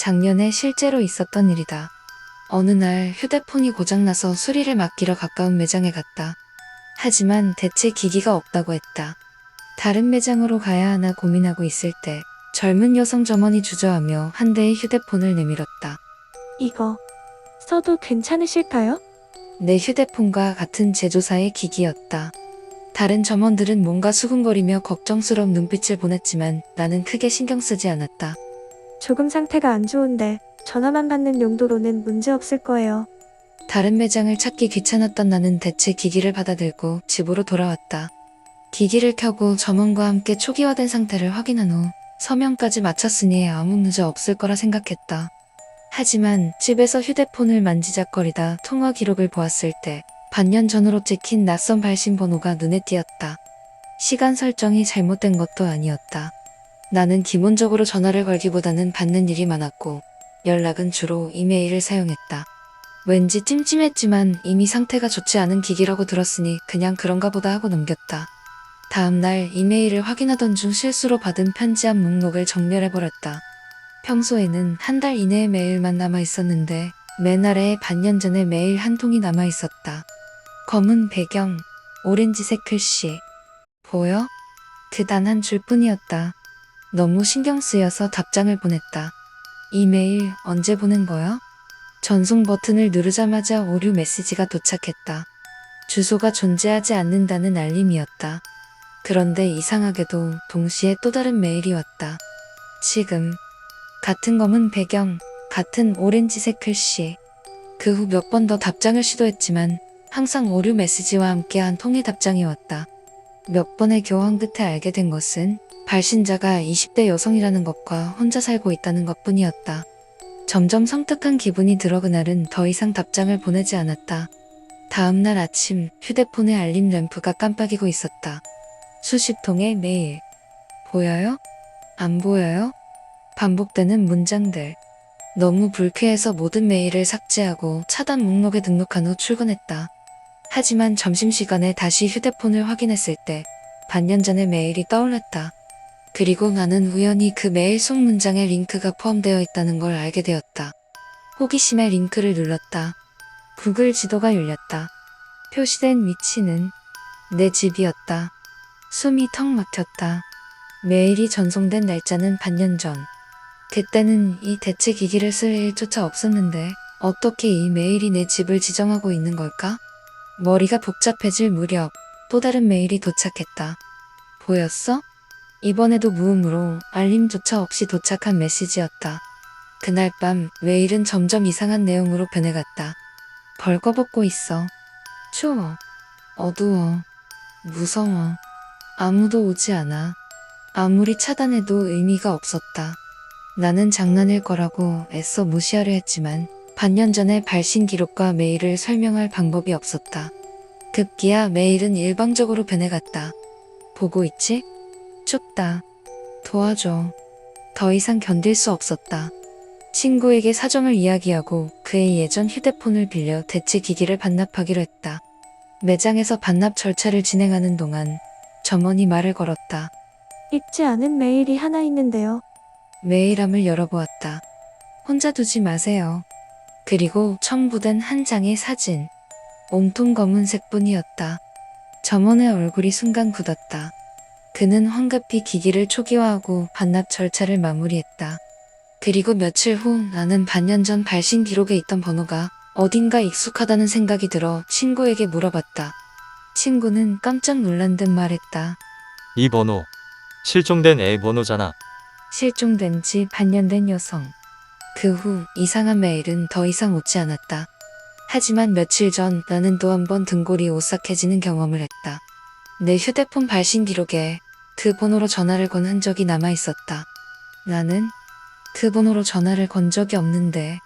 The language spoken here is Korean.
작년에 실제로 있었던 일이다. 어느 날 휴대폰이 고장나서 수리를 맡기러 가까운 매장에 갔다. 하지만 대체 기기가 없다고 했다. 다른 매장으로 가야 하나 고민하고 있을 때 젊은 여성 점원이 주저하며 한 대의 휴대폰을 내밀었다. 이거 써도 괜찮으실까요? 내 휴대폰과 같은 제조사의 기기였다. 다른 점원들은 뭔가 수근거리며 걱정스러운 눈빛을 보냈지만 나는 크게 신경 쓰지 않았다. 조금 상태가 안 좋은데 전화만 받는 용도로는 문제 없을 거예요. 다른 매장을 찾기 귀찮았던 나는 대체 기기를 받아들고 집으로 돌아왔다. 기기를 켜고 점원과 함께 초기화된 상태를 확인한 후 서명까지 마쳤으니 아무 문제 없을 거라 생각했다. 하지만 집에서 휴대폰을 만지작거리다 통화 기록을 보았을 때 반년 전으로 찍힌 낯선 발신 번호가 눈에 띄었다. 시간 설정이 잘못된 것도 아니었다. 나는 기본적으로 전화를 걸기보다는 받는 일이 많았고 연락은 주로 이메일을 사용했다. 왠지 찜찜했지만 이미 상태가 좋지 않은 기기라고 들었으니 그냥 그런가 보다 하고 넘겼다. 다음날 이메일을 확인하던 중 실수로 받은 편지 한 목록을 정렬해버렸다. 평소에는 한 달 이내의 메일만 남아 있었는데 맨 아래에 반년 전의 메일 한 통이 남아 있었다. 검은 배경, 오렌지색 글씨. 보여? 그 단 한 줄뿐이었다. 너무 신경 쓰여서 답장을 보냈다. 이메일 언제 보낸 거야? 전송 버튼을 누르자마자 오류 메시지가 도착했다. 주소가 존재하지 않는다는 알림이었다. 그런데 이상하게도 동시에 또 다른 메일이 왔다. 지금 같은 검은 배경, 같은 오렌지색 글씨. 그 후 몇 번 더 답장을 시도했지만 항상 오류 메시지와 함께 한 통의 답장이 왔다. 몇 번의 교환 끝에 알게 된 것은 발신자가 20대 여성이라는 것과 혼자 살고 있다는 것 뿐이었다. 점점 성특한 기분이 들어 그날은 더 이상 답장을 보내지 않았다. 다음날 아침 휴대폰의 알림 램프가 깜빡이고 있었다. 수십 통의 메일. 보여요? 안 보여요? 반복되는 문장들. 너무 불쾌해서 모든 메일을 삭제하고 차단 목록에 등록한 후 출근했다. 하지만 점심시간에 다시 휴대폰을 확인했을 때 반년 전의 메일이 떠올랐다. 그리고 나는 우연히 그 메일 속 문장에 링크가 포함되어 있다는 걸 알게 되었다. 호기심에 링크를 눌렀다. 구글 지도가 열렸다. 표시된 위치는 내 집이었다. 숨이 턱 막혔다. 메일이 전송된 날짜는 반년 전. 그때는 이 대체 기기를 쓸 일조차 없었는데 어떻게 이 메일이 내 집을 지정하고 있는 걸까? 머리가 복잡해질 무렵 또 다른 메일이 도착했다. 보였어? 이번에도 무음으로 알림조차 없이 도착한 메시지였다. 그날 밤 메일은 점점 이상한 내용으로 변해갔다. 벌거벗고 있어. 추워. 어두워. 무서워. 아무도 오지 않아. 아무리 차단해도 의미가 없었다. 나는 장난일 거라고 애써 무시하려 했지만 반년 전의 발신 기록과 메일을 설명할 방법이 없었다. 급기야 메일은 일방적으로 변해갔다. 보고 있지? 춥다. 도와줘. 더 이상 견딜 수 없었다. 친구에게 사정을 이야기하고 그의 예전 휴대폰을 빌려 대체 기기를 반납하기로 했다. 매장에서 반납 절차를 진행하는 동안 점원이 말을 걸었다. 읽지 않은 메일이 하나 있는데요. 메일함을 열어보았다. 혼자 두지 마세요. 그리고 첨부된 한 장의 사진. 온통 검은색 뿐이었다. 점원의 얼굴이 순간 굳었다. 그는 황급히 기기를 초기화하고 반납 절차를 마무리했다. 그리고 며칠 후 나는 반년 전 발신 기록에 있던 번호가 어딘가 익숙하다는 생각이 들어 친구에게 물어봤다. 친구는 깜짝 놀란 듯 말했다. 이 번호 실종된 애 번호잖아. 실종된 지 반년 된 여성. 그 후 이상한 메일은 더 이상 오지 않았다. 하지만 며칠 전 나는 또 한 번 등골이 오싹해지는 경험을 했다. 내 휴대폰 발신 기록에 그 번호로 전화를 건 흔적이 남아 있었다. 나는 그 번호로 전화를 건 적이 없는데